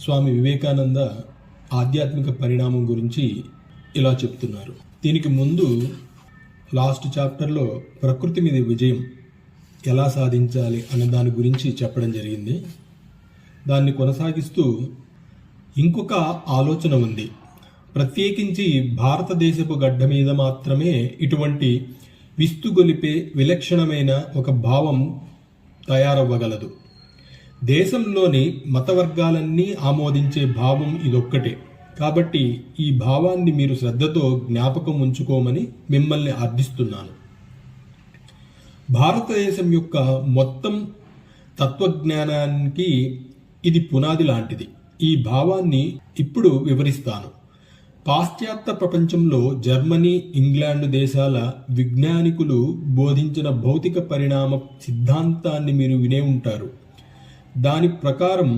స్వామి వివేకానంద ఆధ్యాత్మిక పరిణామం గురించి ఇలా చెప్తున్నారు. దీనికి ముందు లాస్ట్ చాప్టర్లో ప్రకృతి మీద విజయం ఎలా సాధించాలి అనే దాని గురించి చెప్పడం జరిగింది. దాన్ని కొనసాగిస్తూ ఇంకొక ఆలోచన ఉంది. ప్రత్యేకించి భారతదేశపు గడ్డ మీద మాత్రమే ఇటువంటి విస్తుగొలిపే విలక్షణమైన ఒక భావం తయారవ్వగలదు. దేశంలోని మత వర్గాలన్నీ ఆమోదించే భావం ఇదొక్కటే. కాబట్టి ఈ భావాన్ని మీరు శ్రద్ధతో జ్ఞాపకం ఉంచుకోమని మిమ్మల్ని అర్థిస్తున్నాను. భారతదేశం యొక్క మొత్తం తత్వజ్ఞానానికి ఇది పునాది లాంటిది. ఈ భావాన్ని ఇప్పుడు వివరిస్తాను. పాశ్చాత్య ప్రపంచంలో జర్మనీ ఇంగ్లాండ్ దేశాల విజ్ఞానికులు బోధించిన భౌతిక పరిణామ సిద్ధాంతాన్ని మీరు వినే ఉంటారు. దాని ప్రకారం